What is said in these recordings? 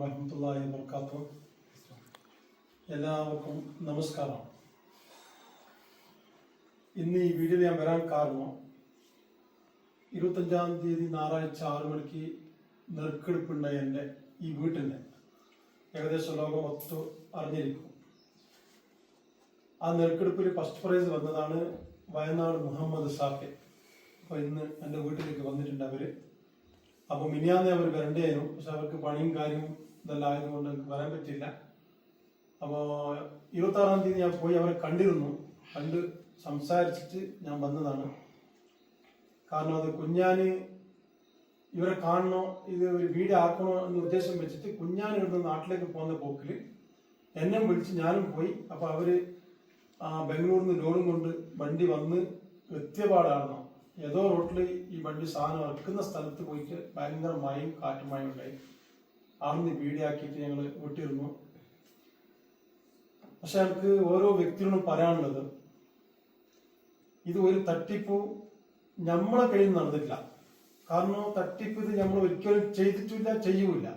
വറഹമത്തല്ലാഹി വർക്കാത്തു എല്ലാവർക്കും നമസ്കാരം. ഇന്ന് ഈ വീഡിയോ ഞാൻ വരാൻ കാരണം ഇരുപത്തഞ്ചാം തീയതി ഞായറാഴ്ച ആറു മണിക്ക് നെറുക്കെടുപ്പുണ്ടായി എന്റെ ഈ വീട്ടിന് ഏകദേശം ലോകം ഒത്തു അറിഞ്ഞിരിക്കും. ആ നെറുക്കെടുപ്പിൽ ഫസ്റ്റ് പ്രൈസ് വന്നതാണ് വയനാട് മുഹമ്മദ് സാഫെ അപ്പോൾ ഇന്ന് എന്റെ വീട്ടിലേക്ക് വന്നിട്ടുണ്ട് അവർ. അപ്പൊ മിനിയാന്ന് അവർ വരണ്ടായിരുന്നു പക്ഷെ അവർക്ക് പണിയും കാര്യവും ഇതെല്ലാം ആയതുകൊണ്ട് എനിക്ക് വരാൻ പറ്റില്ല അപ്പോ ഇരുപത്തി ആറാം തീയതി ഞാൻ പോയി അവരെ കണ്ടിരുന്നു. കണ്ട് സംസാരിച്ചിട്ട് ഞാൻ വന്നതാണ്. കാരണം അത് കുഞ്ഞാന് ഇവരെ കാണണോ ഇത് ഒരു വീട് ആക്കണോ എന്ന് ഉദ്ദേശം വെച്ചിട്ട് കുഞ്ഞാൻ ഇവിടുന്ന് നാട്ടിലേക്ക് പോകുന്ന പോക്കിൽ എന്നെ വിളിച്ച് ഞാനും പോയി. അപ്പോൾ അവർ ആ ബാംഗ്ലൂരിൽ നിന്ന് ലോഡും കൊണ്ട് വണ്ടി വന്ന് കൃത്യപാടാണോ. ഏതോ റോട്ടിൽ ഈ വണ്ടി സാധനം ഇറക്കുന്ന സ്ഥലത്ത് പോയിട്ട് ഭയങ്കര മഴയും കാറ്റുമായും ഉണ്ടായി. അവിടുന്ന് പീഡിയാക്കിയിട്ട് ഞങ്ങൾ വിട്ടിരുന്നു പക്ഷെ എനിക്ക് ഓരോ വ്യക്തിയോടും പറയാനുള്ളത് ഇത് ഒരു തട്ടിപ്പ് നമ്മളെ കയ്യിൽ നടന്നിട്ടില്ല. കാരണം തട്ടിപ്പ് ഇത് നമ്മൾ ഒരിക്കലും ചെയ്തിട്ടില്ല ചെയ്യൂല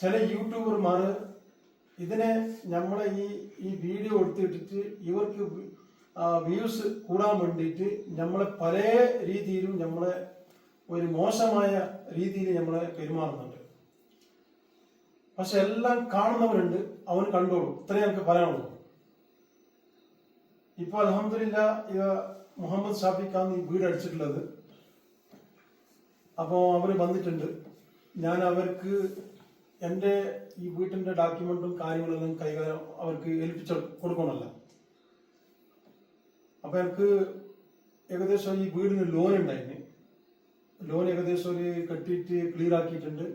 ചില യൂട്യൂബർമാർ ഇതിനെ നമ്മളെ ഈ ഈ വീഡിയോ എടുത്തിട്ടിട്ട് ഇവർക്ക് വ്യൂസ് കൂടാൻ വേണ്ടിയിട്ട് നമ്മളെ പല രീതിയിലും നമ്മളെ ഒരു മോശമായ രീതിയിൽ നമ്മളെ പെരുമാറുന്നുണ്ട്. പക്ഷെ എല്ലാം കാണുന്നവരുണ്ട് അവൻ കണ്ടോളൂ. ഇത്രയും ഞങ്ങൾക്ക് പറയാനുള്ളൂ. ഇപ്പൊ അലഹമില്ല മുഹമ്മദ് ഷാഫിഖാന്ന് ഈ വീട് അടിച്ചിട്ടുള്ളത്. അപ്പോൾ അവർ വന്നിട്ടുണ്ട്. ഞാൻ അവർക്ക് എന്റെ ഈ വീട്ടിന്റെ ഡോക്യുമെന്റും കാര്യങ്ങളെല്ലാം കൈകാര്യം അവർക്ക് ഏൽപ്പിച്ച കൊടുക്കണമല്ലോ. അപ്പൊ എനിക്ക് ഏകദേശം ഈ വീടിന് ലോൺ ഉണ്ടായിരുന്നു ലോൺ ഏകദേശം ഒരു കെട്ടിയിട്ട് ക്ലിയർ ആക്കിയിട്ടുണ്ട്.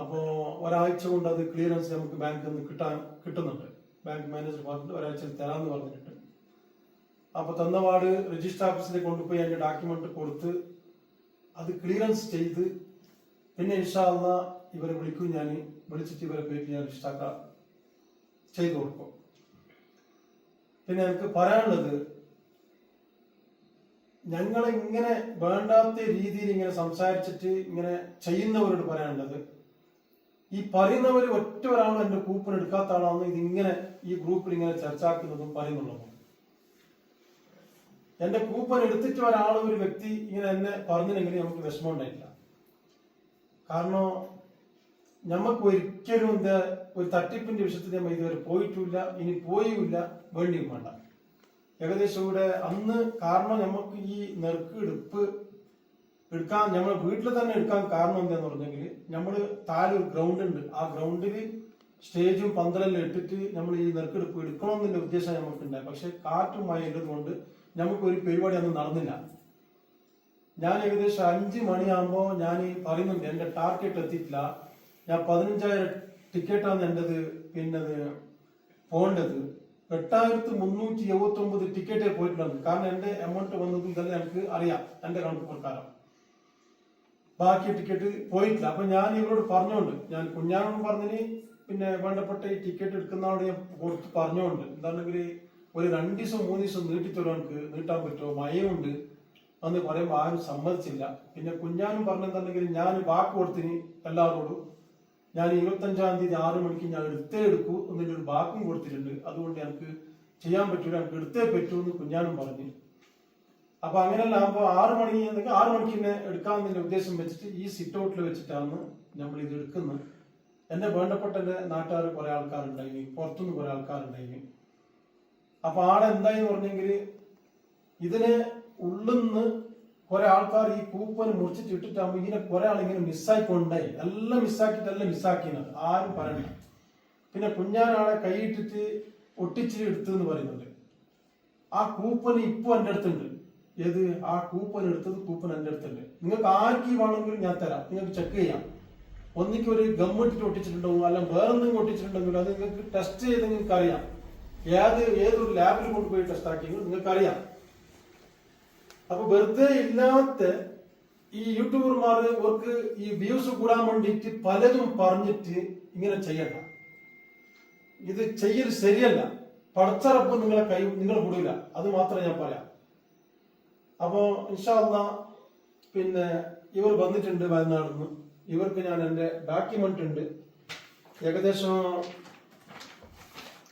അപ്പോൾ ഒരാഴ്ച കൊണ്ട് അത് ക്ലിയറൻസ് നമുക്ക് ബാങ്കിൽ നിന്ന് കിട്ടാൻ കിട്ടുന്നുണ്ട്. ബാങ്ക് മാനേജർ പറഞ്ഞിട്ട് ഒരാഴ്ച തരാമെന്ന് പറഞ്ഞിട്ടുണ്ട് അപ്പൊ തന്നപാട് രജിസ്റ്റർ ഓഫീസിൽ കൊണ്ടുപോയി അതിന്റെ ഡോക്യുമെന്റ് കൊടുത്ത് അത് ക്ലിയറൻസ് ചെയ്ത് പിന്നെ ഇൻഷാല്ല ഇവരെ വിളിക്കും ഞാൻ വിളിച്ചിട്ട് ഇവരെ പോയിട്ട് ഞാൻ രജിസ്റ്റർ ചെയ്ത് കൊടുക്കും. പിന്നെ എനിക്ക് പറയാനുള്ളത് ഞങ്ങൾ ഇങ്ങനെ വേണ്ടാത്ത രീതിയിൽ ഇങ്ങനെ സംസാരിച്ചിട്ട് ഇങ്ങനെ ചെയ്യുന്നവരോട് പറയാനുള്ളത് ഈ പറയുന്നവർ ഒറ്റ ഒരാളും എന്റെ കൂപ്പൺ എടുക്കാത്ത ആളാണെന്ന് ഇതിങ്ങനെ ഈ ഗ്രൂപ്പിൽ ഇങ്ങനെ ചർച്ചാക്കുന്നതും പറയുന്നുള്ളതും. എന്റെ കൂപ്പൺ എടുത്തിട്ട് ഒരാൾ ഒരു വ്യക്തി ഇങ്ങനെ എന്നെ പറഞ്ഞില്ലെങ്കിൽ നമുക്ക് വിഷമം ഉണ്ടായില്ല കാരണം നമുക്ക് ഒരിക്കലും എന്താ ഒരു തട്ടിപ്പിന്റെ വിഷയത്തിൽ നമ്മൾ ഇതുവരെ പോയിട്ടില്ല ഇനി പോയില്ല വേണ്ടിയും വേണ്ട. ഏകദേശം ഇവിടെ അന്ന് കാരണം നമുക്ക് ഈ നെറുക്കെടുപ്പ് എടുക്കാൻ നമ്മൾ വീട്ടിൽ തന്നെ എടുക്കാൻ കാരണം എന്താന്ന് പറഞ്ഞെങ്കിൽ നമ്മൾ താഴെ ഗ്രൗണ്ട് ഉണ്ട്. ആ ഗ്രൗണ്ടിൽ സ്റ്റേജും പന്തലെല്ലാം ഇട്ടിട്ട് നമ്മൾ ഈ നെറുക്കെടുപ്പ് എടുക്കണമെന്നുള്ള ഉദ്ദേശം നമുക്ക് ഉണ്ടായി. പക്ഷെ കാറ്റും മഴ ഉള്ളതുകൊണ്ട് നമുക്ക് ഒരു പരിപാടി ഒന്നും നടന്നില്ല. ഞാൻ ഏകദേശം അഞ്ച് മണിയാകുമ്പോൾ ഞാൻ പറയുന്നുണ്ട് എന്റെ ടാർഗറ്റ് എത്തിയിട്ടില്ല. ഞാൻ പതിനഞ്ചായിരം ടിക്കറ്റാണ് എന്റെത് പിന്നത് പോകേണ്ടത്. എട്ടായിരത്തി മുന്നൂറ്റി എഴുപത്തി ഒമ്പത് ടിക്കറ്റേ പോയിട്ടുള്ളത്. കാരണം എന്റെ എമൗണ്ട് വന്നതും തന്നെ എനിക്ക് അറിയാം എന്റെ കണക്ക് പ്രകാരം. ബാക്കി ടിക്കറ്റ് പോയിട്ടില്ല. അപ്പൊ ഞാൻ ഇവരോട് പറഞ്ഞോണ്ട് ഞാൻ കുഞ്ഞാനോട് പറഞ്ഞിന് പിന്നെ വേണ്ടപ്പെട്ട ഈ ടിക്കറ്റ് എടുക്കുന്നവരോട് ഞാൻ കൊടുത്ത് പറഞ്ഞോണ്ട് എന്താണെങ്കിൽ ഒരു രണ്ട് ദിവസം മൂന്ന് ദിവസം നീട്ടിത്തരും എനിക്ക്? നീട്ടാൻ പറ്റുമോ? മയമുണ്ട് അന്ന് പറയുമ്പോൾ ആരും സമ്മതിച്ചില്ല. പിന്നെ കുഞ്ഞാനും പറഞ്ഞെന്നുണ്ടെങ്കിൽ ഞാൻ വാക്ക് കൊടുത്തിന് എല്ലാവരോടും. ഞാൻ ഇരുപത്തഞ്ചാം തീയതി ആറു മണിക്ക് ഞാൻ എടുത്തേ എടുക്കൂ എന്നൊരു വാക്കും കൊടുത്തിട്ടുണ്ട്. അതുകൊണ്ട് എനിക്ക് ചെയ്യാൻ പറ്റൂല എനിക്ക് എടുത്തേ പറ്റൂ എന്ന് കുഞ്ഞാനും പറഞ്ഞു. അപ്പൊ അങ്ങനെയല്ല ആകുമ്പോൾ ആറു മണി എന്നൊക്കെ ആറു മണിക്ക് തന്നെ എടുക്കാമെന്നുള്ള ഉദ്ദേശം വെച്ചിട്ട് ഈ സിറ്റ് ഔട്ടിൽ വെച്ചിട്ടാണ് നമ്മൾ ഇത് എടുക്കുന്നത്. എന്റെ വേണ്ടപ്പെട്ട എന്റെ നാട്ടുകാർ കുറെ ആൾക്കാരുണ്ടായി പുറത്തുനിന്ന് കുറെ ആൾക്കാരുണ്ടായി അപ്പൊ ആടെ എന്തായി പറഞ്ഞെങ്കിൽ ഇതിനെ ഉള്ളുന്ന് കുറെ ആൾക്കാർ ഈ കൂപ്പന് മുറിച്ചിട്ട് ഇട്ടിട്ടാകുമ്പോൾ ഇങ്ങനെ കുറെ ആളിങ്ങനെ മിസ്സായിക്കൊണ്ടായി എല്ലാം മിസ്സാക്കിയിട്ടെല്ലാം മിസ്സാക്കിയത് ആരും പറയണം പിന്നെ കുഞ്ഞാനാളെ കൈയിട്ടിട്ട് ഒട്ടിച്ചിട്ട് എടുത്തു എന്ന് പറയുന്നുണ്ട്. ആ കൂപ്പന് ഇപ്പൊ എന്റെ അടുത്തുണ്ട്. ഏത്? ആ കൂപ്പൺ എടുത്തത് കൂപ്പൺ എന്റെ അടുത്തുണ്ട് നിങ്ങൾക്ക് ആർക്ക് വേണമെങ്കിലും ഞാൻ തരാം. നിങ്ങൾക്ക് ചെക്ക് ചെയ്യാം. ഒന്നിക്ക് ഒരു ഗവൺമെന്റിൽ ഒട്ടിച്ചിട്ടുണ്ടാവും അല്ല വേറെ എന്തെങ്കിലും ഒട്ടിച്ചിട്ടുണ്ടെങ്കിലും? അത് നിങ്ങൾക്ക് ടെസ്റ്റ് ചെയ്ത് നിങ്ങൾക്ക് അറിയാം. ഏത് ഏതൊരു ലാബിൽ കൊണ്ടുപോയി ടെസ്റ്റ് ആക്കിയെങ്കിലും നിങ്ങൾക്ക് അറിയാം. അപ്പൊ വെറുതെ ഇല്ലാത്ത ഈ യൂട്യൂബർമാർ അവർക്ക് ഈ വ്യൂസ് കൂടാൻ വേണ്ടിയിട്ട് പലതും പറഞ്ഞിട്ട് ഇങ്ങനെ ചെയ്യണ്ട. ഇത് ചെയ്യൽ ശരിയല്ല. പടച്ചറപ്പ് നിങ്ങളെ കൈ നിങ്ങളെ കൂടില്ല അത് മാത്രമേ ഞാൻ പറയാം. അപ്പോ ഇൻഷാല്ല പിന്നെ ഇവർ വന്നിട്ടുണ്ട് വയനാട് നിന്ന് ഇവർക്ക് ഞാൻ എന്റെ ഡോക്യുമെന്റ് ഉണ്ട്. ഏകദേശം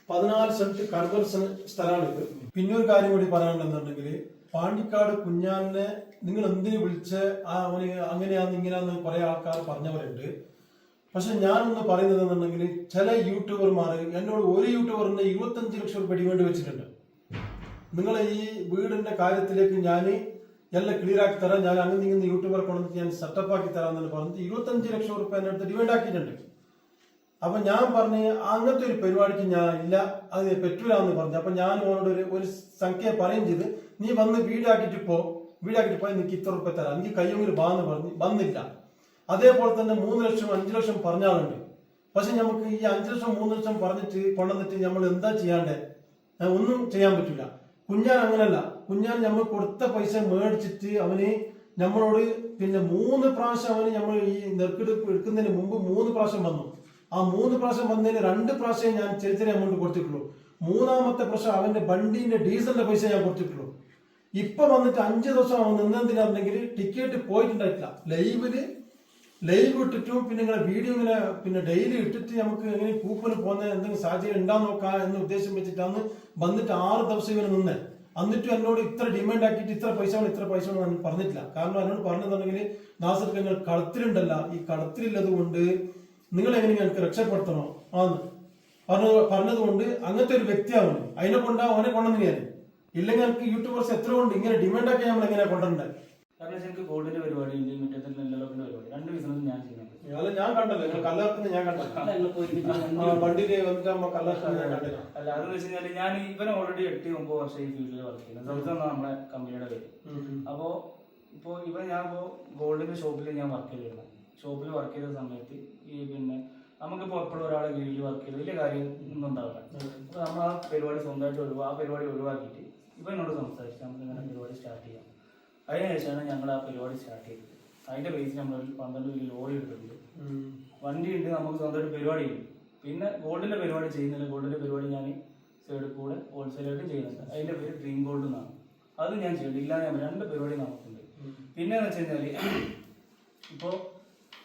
പതിനാല് സെന്റ് കൺവേർഷൻ സ്ഥലമാണ് ഇത്. പിന്നെ ഒരു കാര്യം കൂടി പറയാനുണ്ടെന്നുണ്ടെങ്കിൽ പാണ്ടിക്കാട് കുഞ്ഞാനെ നിങ്ങൾ എന്തിനു വിളിച്ച് ആ അവന് അങ്ങനെയാന്ന് ഇങ്ങനെയാന്ന് കുറെ ആൾക്കാർ പറഞ്ഞവരുണ്ട് പക്ഷെ ഞാനൊന്ന് പറയുന്നത് എന്നുണ്ടെങ്കിൽ ചില യൂട്യൂബർമാർ എന്നോട് ഒരു യൂട്യൂബറിന് ഇരുപത്തഞ്ച് ലക്ഷം രൂപ ഡിമാൻഡ് വെച്ചിട്ടുണ്ട്. നിങ്ങളെ ഈ വീടിന്റെ കാര്യത്തിലേക്ക് ഞാൻ എല്ലാം ക്ലിയർ ആക്കി തരാം. ഞാൻ അങ്ങനെ ഇങ്ങനെ യൂട്യൂബർ കൊണ്ടുവന്നിട്ട് ഞാൻ സെറ്റപ്പ് ആക്കി തരാം എന്ന് പറഞ്ഞിട്ട് ഇരുപത്തഞ്ച് ലക്ഷം റുപ്യ എന്റെ അടുത്ത് ഡിവൈഡ് ആക്കിയിട്ടുണ്ട്. അപ്പൊ ഞാൻ പറഞ്ഞ് അങ്ങനത്തെ ഒരു പരിപാടിക്ക് ഞാൻ ഇല്ല അത് പറ്റൂല എന്ന് പറഞ്ഞു. അപ്പൊ ഞാൻ അവനോട് ഒരു ഒരു സംഖ്യ പറയും ചെയ്ത് നീ വന്ന് വീടാക്കിയിട്ട് പോ. വീടാക്കിയിട്ട് പോയി നിനക്ക് ഇത്ര റുപ്യ തരാം. എനിക്ക് കയ്യൊങ്കിൽ ബാന്ന് പറഞ്ഞ്. വന്നില്ല. അതേപോലെ തന്നെ മൂന്ന് ലക്ഷം അഞ്ചു ലക്ഷം പറഞ്ഞാലുണ്ട് പക്ഷെ നമുക്ക് ഈ അഞ്ചു ലക്ഷം മൂന്ന് ലക്ഷം പറഞ്ഞിട്ട് കൊണ്ടുവന്നിട്ട് നമ്മൾ എന്താ ചെയ്യാണ്ടേ? ഒന്നും ചെയ്യാൻ പറ്റില്ല കുഞ്ഞാൻ അങ്ങനല്ല. കുഞ്ഞാൻ നമ്മൾ കൊടുത്ത പൈസ മേടിച്ചിട്ട് അവന് നമ്മളോട് പിന്നെ മൂന്ന് പ്രാവശ്യം അവന് നമ്മൾ ഈ നെർക്കെടുപ്പ് എടുക്കുന്നതിന് മുമ്പ് മൂന്ന് പ്രാവശ്യം വന്നു. ആ മൂന്ന് പ്രാവശ്യം വന്നതിന് രണ്ട് പ്രാവശ്യം ഞാൻ ചെറിയ ചെറിയ എമൗണ്ട് കൊടുത്തിട്ടുള്ളൂ. മൂന്നാമത്തെ പ്രാവശ്യം അവന്റെ വണ്ടീന്റെ ഡീസലിന്റെ പൈസ ഞാൻ കൊടുത്തിട്ടുള്ളൂ. ഇപ്പൊ വന്നിട്ട് അഞ്ച് ദിവസം അവൻ നിന്നെന്തിനാണെങ്കിൽ ടിക്കറ്റ് പോയിട്ടുണ്ടായിട്ടില്ല. ലൈവിൽ ലൈവ് ഇട്ടിട്ടും പിന്നെ ഇങ്ങനെ വീഡിയോ ഇങ്ങനെ പിന്നെ ഡെയിലി ഇട്ടിട്ട് നമുക്ക് എങ്ങനെ കൂപ്പന് പോകുന്ന എന്തെങ്കിലും സാഹചര്യം ഉണ്ടാ നോക്കാം എന്ന് ഉദ്ദേശം വെച്ചിട്ടാണ് വന്നിട്ട് ആറ് ദിവസം ഇവന് നിന്ന്. എന്നിട്ടും എന്നോട് ഇത്ര ഡിമാൻഡ് ആക്കിയിട്ട് ഇത്ര പൈസ വേണം ഇത്ര പൈസ വേണം പറഞ്ഞിട്ടില്ല. കാരണം എന്നോട് പറഞ്ഞിട്ടുണ്ടെങ്കിൽ നാസർക്ക് നിങ്ങൾ കളത്തിലുണ്ടല്ല. ഈ കളത്തിലുള്ളത് കൊണ്ട് നിങ്ങൾ എങ്ങനെ ഞങ്ങൾക്ക് രക്ഷപ്പെടുത്തണോ? ആന്ന്. പറഞ്ഞു കൊണ്ട് അങ്ങനത്തെ ഒരു വ്യക്തിയാവുന്നു. അതിനെ കൊണ്ടാ അവനെ കൊണ്ടുവന്ന് ഞാൻ. ഇല്ലെങ്കിൽ എനിക്ക് യൂട്യൂബേഴ്സ് എത്ര കൊണ്ട് ഇങ്ങനെ ഡിമാൻഡ് ആക്കി നമ്മൾ എങ്ങനെ കൊണ്ടുവരണ്ടേ? കാരണം വെച്ചാൽ എനിക്ക് ഗോൾഡിന്റെ പരിപാടി ഇന്ത്യൻ മറ്റേ നെല്ലലോക്കിന്റെ പരിപാടി. രണ്ട് ബിസിനസ് ഞാൻ ചെയ്യുന്നുണ്ട് അല്ല ഞാൻ നിങ്ങൾ കല്ലാർക്കുന്ന ഞാൻ കണ്ടല്ലോ. ആ, വണ്ടിയിൽ വന്നിട്ട് നമ്മ കല്ലാർക്കുന്ന ഞാൻ കണ്ടില്ല. അല്ല അതെന്ന് വെച്ച് കഴിഞ്ഞാൽ ഞാൻ ഇവൻ ഓൾറെഡി എട്ട് ഒമ്പത് വർഷം ഈ ഫീൽഡിൽ വർക്ക് ചെയ്യുന്നത് സൗത്ത് എന്നാണ് നമ്മുടെ കമ്പനിയുടെ പേര്. അപ്പോ ഇപ്പൊ ഇവൻ ഞാൻ ഇപ്പോ ഗോൾഡിന്റെ ഷോപ്പിൽ ഞാൻ വർക്ക് ചെയ്തിരുന്നത് ഷോപ്പിൽ വർക്ക് ചെയ്ത സമയത്ത് ഈ പിന്നെ നമുക്കിപ്പോ എപ്പോഴും ഒരാളെ കീഴിൽ വർക്ക് ചെയ്ത് വലിയ കാര്യം ഒന്നും ഉണ്ടാവില്ല അപ്പൊ നമ്മൾ ആ പരിപാടി സ്വന്തമായിട്ട് ഒഴിവാ ആ പരിപാടി ഒഴിവാക്കിയിട്ട് ഇവനോട് സംസാരിച്ച് നമുക്ക് ഇങ്ങനെ പരിപാടി സ്റ്റാർട്ട് ചെയ്യാം. അതിനുശേഷമാണ് ഞങ്ങൾ ആ പരിപാടി സ്റ്റാർട്ട് ചെയ്തത്. അതിന്റെ ബേസിൽ നമ്മൾ ഒരു പന്ത്രണ്ട് കിലോ ലോറി എടുത്തിട്ടുണ്ട്. വണ്ടി ഉണ്ട് നമുക്ക് സ്വന്തമായിട്ട് പരിപാടി ഉണ്ട്. പിന്നെ ഗോൾഡിന്റെ പരിപാടി ചെയ്യുന്നില്ല ഗോൾഡിന്റെ പരിപാടി ഞാൻ സൈഡിൽ കൂടെ ഹോൾസെയിലായിട്ട് ചെയ്യുന്നുണ്ട്. അതിന്റെ പേര് ഡ്രീം ഗോൾഡ് എന്നാണ്. അത് ഞാൻ ചെയ്യുന്നുണ്ട് ഇല്ലാതെ ഞാൻ രണ്ട് പരിപാടി നമുക്കുണ്ട് പിന്നെ എന്ന് വെച്ച് കഴിഞ്ഞാൽ ഇപ്പോ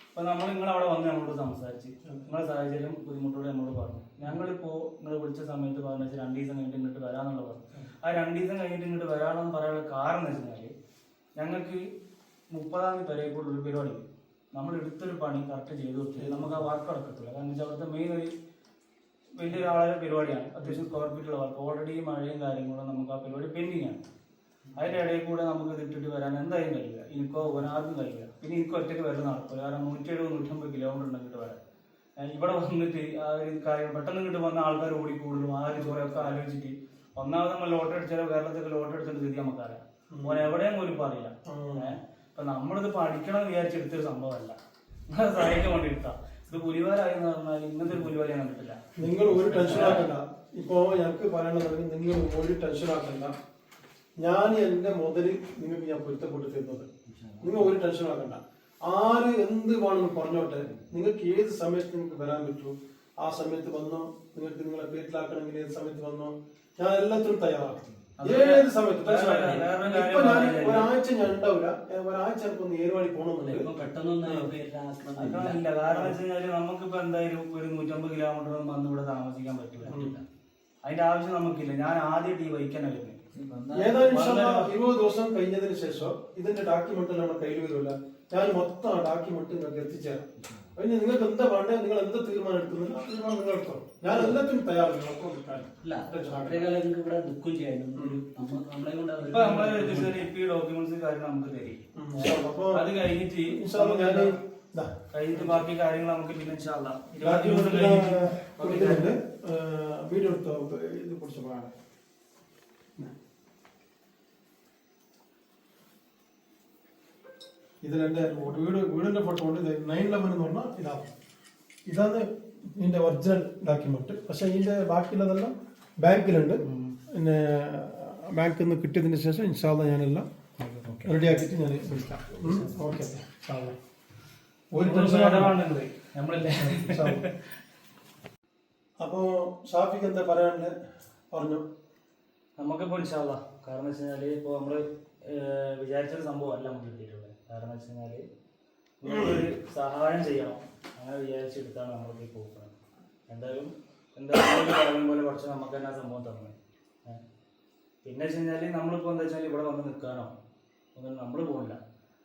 ഇപ്പൊ നമ്മൾ നിങ്ങൾ അവിടെ വന്ന് നമ്മളോട് സംസാരിച്ച് നിങ്ങളെ സാഹചര്യം ബുദ്ധിമുട്ടോടെ നമ്മളോട് പറഞ്ഞു. ഞങ്ങളിപ്പോ നിങ്ങൾ വിളിച്ച സമയത്ത് പറഞ്ഞു വെച്ചാൽ രണ്ട് ദിവസം കഴിഞ്ഞിട്ട് ഇങ്ങോട്ട് വരാന്നുള്ള പറഞ്ഞു. ആ രണ്ട് ദിവസം കഴിഞ്ഞിട്ട് ഇങ്ങോട്ട് വരാനെന്ന് പറയാനുള്ള കാരണം എന്ന് വെച്ച് ഞങ്ങൾക്ക് മുപ്പതാം തീയതി വരെ ഒരു പരിപാടി. നമ്മൾ എടുത്തൊരു പണി കറക്റ്റ് ചെയ്ത് കൊടുത്തിട്ട് നമുക്ക് ആ വർക്ക് നടക്കത്തില്ല. കാരണം വെച്ചാൽ അവിടുത്തെ മെയിൻ ഒരു വലിയ ഒരാളെ പരിപാടിയാണ്. അത്യാവശ്യം സ്ക്വയർ ഫീറ്റുള്ള വർക്ക് ഓൾറെഡി മഴയും കാര്യങ്ങളും നമുക്ക് ആ പരിപാടി പെൻഡിങ് ആണ്. അതിന്റെ ഇടയിൽ കൂടെ നമുക്ക് ഇട്ടിട്ട് വരാൻ എന്തായാലും കഴിയില്ല. എനിക്കോ ഒരാൾക്കും കഴിയില്ല. പിന്നെ എനിക്ക് ഒറ്റയ്ക്ക് വരുന്ന നടക്കില്ല കാരണം നൂറ്റി എഴുപത് നൂറ്റമ്പത് കിലോമീറ്റർ ഉണ്ട് ഇങ്ങോട്ട് വരാൻ. ഇവിടെ വന്നിട്ട് ആ ഒരു കാര്യം പെട്ടെന്ന് ഇങ്ങോട്ട് വന്ന ആൾക്കാർ ഓടി കൂടുതലും ഒരു ചോറൊക്കെ ആലോചിച്ചിട്ട് ഒന്നാമത് നമ്മൾ ലോട്ടറി അടിച്ചാലോ കേരളത്തിൽ ലോട്ടറി അടിച്ചിട്ട് സ്ഥിതി നമുക്കറിയാം. ഓൻ എവിടെയും പോലും പറയില്ല അപ്പൊ നമ്മളിത് പഠിക്കണം വിചാരിച്ചെടുത്തൊരു സംഭവമല്ല. സഹായിക്കാൻ വേണ്ടി എടുത്താ ഇത് പുലിവാലായി എന്ന് പറഞ്ഞാൽ ഇങ്ങനത്തെ ഒരു പുലിവാല ഞാൻ കണ്ടിട്ടില്ല. നിങ്ങൾ ഒരു ടെൻഷൻ ആക്കണ്ട. ഇപ്പോ ഞങ്ങൾക്ക് പറയാനുള്ളത് നിങ്ങൾ ഒരു ടെൻഷൻ ആക്കണ്ട. ഞാൻ എന്റെ മുതൽ നിങ്ങൾക്ക് ഞാൻ പൊരുത്തപ്പെട്ട് തരുന്നത്. നിങ്ങൾ ഒരു ടെൻഷൻ ആക്കണ്ട. ആര് എന്ത് വേണമെന്ന് പറഞ്ഞോട്ടെ. നിങ്ങൾക്ക് ഏത് സമയത്ത് നിങ്ങൾക്ക് വരാൻ പറ്റൂ? ആ സമയത്ത് വന്നോ? നിങ്ങൾക്ക് നിങ്ങളെ വീട്ടിലാക്കണമെങ്കിൽ ഏത് സമയത്ത് വന്നോ? ഞാൻ എല്ലാത്തിനും തയ്യാറാണ്. ഏത് സമയത്ത് ഇപ്പൊ ഞാൻ. ഒരാഴ്ച ഞാൻ ഉണ്ടാവില്ല. ഒരാഴ്ച ഒന്ന് ഏറുവാടി പോകണമെന്നുണ്ട്. അല്ല കാരണം വെച്ച് കഴിഞ്ഞാൽ നമുക്കിപ്പോ എന്തായാലും ഒരു നൂറ്റമ്പത് കിലോമീറ്റർ ഒന്നും വന്ന് ഇവിടെ താമസിക്കാൻ പറ്റില്ല. അതിന്റെ ആവശ്യം നമുക്കില്ല. ഞാൻ ആദ്യമായിട്ട് ഈ ബൈക്ക് തന്നെ വരുന്നത് ഏതായാലും ഇരുപത് ദിവസം കഴിഞ്ഞതിന് ശേഷം ഇതിന്റെ ഡോക്യുമെന്റ് നമ്മുടെ കയ്യിൽ വരില്ല ഞാൻ മൊത്തം ആ ഡോക്യുമെന്റ് നിങ്ങൾക്ക് എത്തിച്ചേരാം. പിന്നെ നിങ്ങൾക്ക് എന്താ വേണ്ടത്? നിങ്ങൾ എന്ത് തീരുമാനം എടുക്കുന്നത്? ആ തീരുമാനം നിങ്ങൾ എടുത്തോ. ഞാൻ എല്ലാത്തിനും തയ്യാറാണ്. അല്ല കാലം ഇവിടെ നിൽക്കും ചെയ്യാനും നമ്മ- നമ്മളെ കൊണ്ട് അത് ഇപ്പൊ നമ്മളെ രജിസ്റ്റർ ഇപ്പൊ ഈ ഡോക്യുമെന്റ്സ് കാര്യം നമുക്ക് തരും ഉം. ഇൻഷാല്ലാ. അപ്പൊ അത് കഴിഞ്ഞിട്ട് ഇൻഷാല്ലാ കഴിഞ്ഞിട്ട് ബാക്കി കാര്യങ്ങൾ നമുക്ക് പിന്നെ ഇൻഷാല്ല വീഡിയോ എടുത്തോ? ഇത് പോകാൻ ഇതിൽ എന്റെ വീട് വീടിന്റെ ഫോട്ടോ ഉണ്ട് നയൻ ലെവൻ എന്ന് പറഞ്ഞാൽ ഇതാണ് ഇതാണ് ഇതിന്റെ ഒറിജിനൽ ഡോക്യുമെന്റ് പക്ഷെ ഇതിന്റെ ബാക്കിയുള്ളതെല്ലാം ബാങ്കിലുണ്ട്. പിന്നെ ബാങ്കിൽ നിന്ന് കിട്ടിയതിന് ശേഷം ഇൻഷാല്ല ഞാനെല്ലാം റെഡി ആക്കിയിട്ട് ഞാൻ വിളിക്കാം. ഓക്കെ. ഒരു ടെൻഷൻ നമ്മളല്ലേ? അപ്പോ ഷാഫിക്ക് എന്താ പറയാനുള്ളത് പറഞ്ഞു. നമുക്കിപ്പോ ഇൻഷാല്ല കാരണം വെച്ച് കഴിഞ്ഞാൽ ഇപ്പൊ നമ്മൾ ഏഹ്, വിചാരിച്ചൊരു സംഭവം അല്ല നമുക്ക് കിട്ടിയിട്ടുള്ളത്. കാരണം വെച്ച് കഴിഞ്ഞാൽ നിങ്ങൾക്കൊരു സഹായം ചെയ്യണം. അങ്ങനെ വിചാരിച്ചെടുത്താണ് ഈ പോകുന്നത് എന്തായാലും എന്തായാലും പറയുന്ന പോലെ കുറച്ച് നമുക്ക് തന്നെ സംഭവം തന്നു. പിന്നെ വെച്ച് കഴിഞ്ഞാൽ നമ്മളിപ്പോൾ എന്താ വെച്ചാൽ ഇവിടെ വന്ന് നിൽക്കാനോ ഒന്നും നമ്മൾ പോകില്ല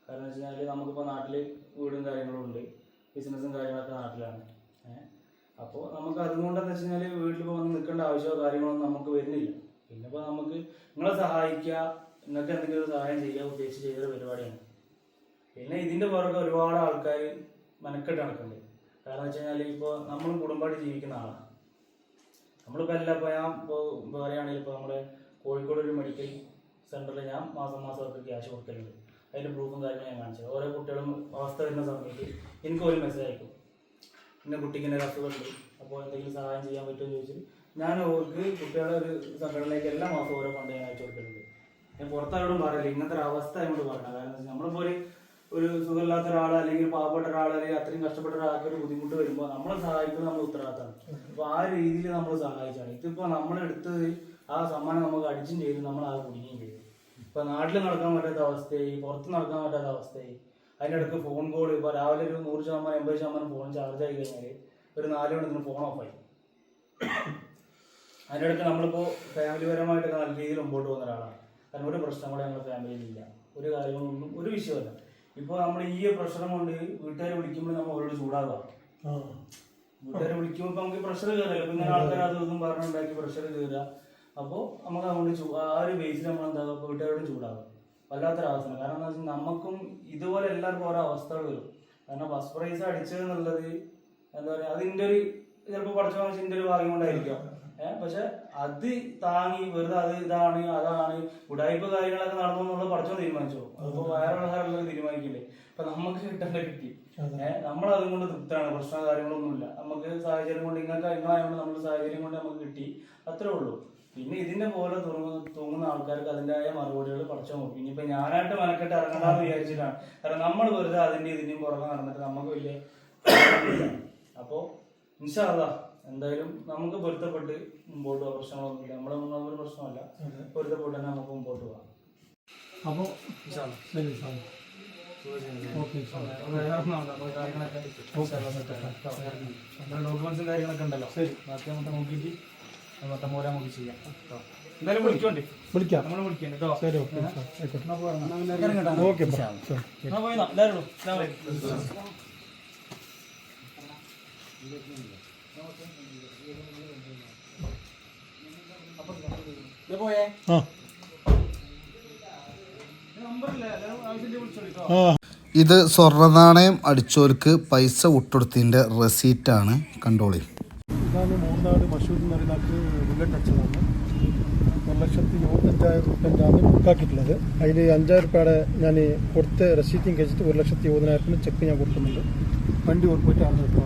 കാരണം വെച്ച് കഴിഞ്ഞാൽ നമുക്കിപ്പോൾ നാട്ടിൽ വീടും കാര്യങ്ങളും ഉണ്ട്. ബിസിനസ്സും കാര്യങ്ങളൊക്കെ നാട്ടിലാണ്. അപ്പോൾ നമുക്ക് അതുകൊണ്ട് എന്താ വെച്ച് കഴിഞ്ഞാൽ വീട്ടിൽ വന്ന് നിൽക്കേണ്ട ആവശ്യമോ കാര്യങ്ങളോ ഒന്നും നമുക്ക് വരുന്നില്ല. പിന്നെ ഇപ്പോൾ നമുക്ക് നിങ്ങളെ സഹായിക്കുക നിങ്ങൾക്ക് എന്തെങ്കിലും സഹായം ചെയ്യാൻ ഉദ്ദേശിച്ച് ചെയ്തൊരു പരിപാടിയാണ്. പിന്നെ ഇതിന്റെ പുറകെ ഒരുപാട് ആൾക്കാർ മെനക്കെട്ട് നടക്കുന്നുണ്ട്. കാരണം വെച്ച് കഴിഞ്ഞാൽ ഇപ്പോൾ നമ്മളും കുടുംബമായിട്ട് ജീവിക്കുന്ന ആളാണ്. നമ്മളിപ്പോൾ എല്ലാം ഇപ്പോൾ ഞാൻ ഇപ്പോൾ പറയുകയാണെങ്കിൽ ഇപ്പോൾ നമ്മുടെ കോഴിക്കോട് ഒരു മെഡിക്കൽ സെന്ററിൽ ഞാൻ മാസം മാസം അവർക്ക് ക്യാഷ് കൊടുക്കലുണ്ട്. അതിന്റെ പ്രൂഫും കാര്യങ്ങളും ഞാൻ കാണിച്ചത് ഓരോ കുട്ടികളും അവസ്ഥ വരുന്ന സമയത്ത് എനിക്ക് ഒരു മെസ്സേജ് അയക്കും. പിന്നെ കുട്ടിക്ക് എന്റെ അസുഖമുണ്ട് അപ്പോൾ എന്തെങ്കിലും സഹായം ചെയ്യാൻ പറ്റുമോ? എന്ന് ചോദിച്ചു ഞാൻ അവർക്ക് കുട്ടികളെ ഒരു സംഘടനയിലേക്ക് എല്ലാ മാസവും ഓരോ ഫണ്ട് ഞാൻ അയച്ചു കൊടുക്കലുണ്ട്. ഞാൻ പുറത്താരോടും പറയില്ല ഇങ്ങനത്തെ ഒരു അവസ്ഥ എന്നോട് പറയണം. കാരണം നമ്മളിപ്പോൾ ഒരു ഒരു സുഖമില്ലാത്ത ഒരാൾ അല്ലെങ്കിൽ പാവപ്പെട്ട ഒരാൾ അല്ലെങ്കിൽ അത്രയും കഷ്ടപ്പെട്ട ഒരാൾക്ക് ഒരു ബുദ്ധിമുട്ട് വരുമ്പോൾ നമ്മളെ സഹായിക്കുന്നത് നമ്മൾ ഉത്തരവാദിത്തമാണ്. അപ്പൊ ആ രീതിയിൽ നമ്മൾ സഹായിച്ചാണ്. നമ്മളെ നമ്മളെടുത്തത് ആ സമ്മാനം നമുക്ക് അടിച്ചും ചെയ്തു നമ്മൾ ആ കുടുങ്ങുകയും ചെയ്തു. ഇപ്പൊ നാട്ടിൽ നടക്കാൻ പറ്റാത്ത അവസ്ഥയായി പുറത്ത് നടക്കാൻ പറ്റാത്ത അവസ്ഥയായി. അതിന്റെ ഇടയ്ക്ക് ഫോൺ കോൾ ഇപ്പോൾ രാവിലെ ഒരു നൂറ് ശതമാനം എൺപത് ശതമാനം ഫോൺ ചാർജ് ആയി കഴിഞ്ഞാൽ ഒരു നാല് മണിക്കൂർ ഫോൺ ഓഫായി അതിന്റെ ഇടയ്ക്ക് നമ്മളിപ്പോൾ ഫാമിലി പരമായിട്ടൊക്കെ നല്ല രീതിയിൽ മുമ്പോട്ട് പോകുന്ന ഒരാളാണ്. കാരണം ഒരു പ്രശ്നം കൂടെ നമ്മുടെ ഫാമിലിയിൽ ഇല്ല. ഒരു കാര്യങ്ങളൊന്നും ഒരു വിഷയമല്ല ഇപ്പോൾ നമ്മൾ ഈ പ്രഷറും കൊണ്ട് വീട്ടുകാർ വിളിക്കുമ്പോൾ നമ്മൾ അവരോട് ചൂടാകാം വീട്ടുകാർ വിളിക്കുമ്പോൾ ഇപ്പം നമുക്ക് പ്രഷർ കയറില്ല ഇപ്പൊ ഇങ്ങനെ ആൾക്കാർ അത് ഇതും പറഞ്ഞുണ്ടാക്കി പ്രഷർ കയറുക അപ്പോൾ നമുക്ക് അതുകൊണ്ട് ആ ഒരു ബേസിൽ നമ്മൾ എന്താ ഇപ്പൊ വീട്ടുകാരോട് ചൂടാകും വല്ലാത്തൊരവസ്ഥ കാരണം എന്താ വെച്ചാൽ നമുക്കും ഇതുപോലെ എല്ലാവർക്കും ഓരോ അവസ്ഥകൾ വരും. കാരണം ബസ് പ്രൈസ് അടിച്ചത് എന്നുള്ളത് എന്താ പറയാ അതിന്റെ ഒരു ചിലപ്പോൾ പഠിച്ചു ചിന്റെ ഒരു ഭാഗ്യം കൊണ്ടായിരിക്കാം. പക്ഷെ അത് താങ്ങി വെറുതെ അത് ഇതാണ് അതാണ് ഉടായ്പ കാര്യങ്ങളൊക്കെ നടന്നു എന്നുള്ളത് പഠിച്ചോ തീരുമാനിച്ചു? അതിപ്പോ വേറെ കാര്യങ്ങളൊക്കെ തീരുമാനിക്കില്ലേ? ഇപ്പൊ നമുക്ക് കിട്ടേണ്ട കിട്ടി. ഏഹ് നമ്മൾ അതുകൊണ്ട് തൃപ്തരാണ്. പ്രശ്ന കാര്യങ്ങളൊന്നുമില്ല. നമുക്ക് സാഹചര്യം കൊണ്ട് ഇങ്ങനത്തെ കാര്യങ്ങളായതുകൊണ്ട് നമ്മുടെ സാഹചര്യം കൊണ്ട് നമുക്ക് കിട്ടി. അത്രേ ഉള്ളൂ. പിന്നെ ഇതിന്റെ പോലെ തൂങ്ങുന്ന തൂങ്ങുന്ന ആൾക്കാർക്ക് അതിന്റെതായ മറുപടികൾ പഠിച്ചു നോക്കും ഇനിയിപ്പോ ഞാനായിട്ട് മനക്കെട്ട് ഇറങ്ങണ്ടെന്ന് വിചാരിച്ചിട്ടാണ്. കാരണം നമ്മൾ വെറുതെ അതിന്റെ ഇതിന്റെയും പുറകെ നടന്നിട്ട് നമുക്ക് വലിയ അപ്പോ ഇൻഷാല്ല എന്തായാലും നമുക്ക് പൊരുത്തപ്പെട്ട് മുമ്പോട്ട് പോകാം പ്രശ്നങ്ങളൊന്നുമില്ല. നമ്മുടെ മുന്നിൽ ഒരു പ്രശ്നമല്ല. പൊരുത്തപ്പെട്ട് തന്നെ നമുക്ക് മുമ്പോട്ട് പോകാം. അപ്പോൾ ശരി സാർ ഓക്കെ സാർ ഡോക്യുമെന്റ്സും കാര്യങ്ങളൊക്കെ ഉണ്ടല്ലോ. ശരി. ബാക്കി നമുക്ക് നോക്കിയിട്ട് മൊത്തം പോലെ നമുക്ക് ചെയ്യാം. കേട്ടോ എന്തായാലും വിളിക്കോണ്ടേ. വിളിക്കാം. നമ്മൾ കേട്ടോ ശരി ഓക്കെ ഓക്കെ എല്ലാവരും. ഇത് സ്വർണനാണയം സ്വർണനാണയം അടിച്ചവർക്ക് പൈസ വിട്ടുകൊടുത്തതിന്റെ റെസീറ്റാണ്. കണ്ടോളി. ഇതാണ് മൂന്നാട് മഷൂർ എന്ന് പറയുന്ന ആൾക്ക് ബുള്ളറ്റ് അടിച്ചതാണ് ഒരു ലക്ഷത്തി ഇരുപത്തഞ്ചായിരം റുപ്യന്റാണ് ബുക്കാക്കിയിട്ടുള്ളത് അതിൽ അഞ്ചായിരം റുപ്യയുടെ ഞാൻ കൊടുത്ത റെസീറ്റും കഴിച്ചിട്ട് ഒരു ലക്ഷത്തി ഇരുപതിനായിരത്തിന് ചെക്ക് ഞാൻ കൊടുക്കുന്നുണ്ട്. വണ്ടി ഉറപ്പിച്ചാണ് ഓക്കെ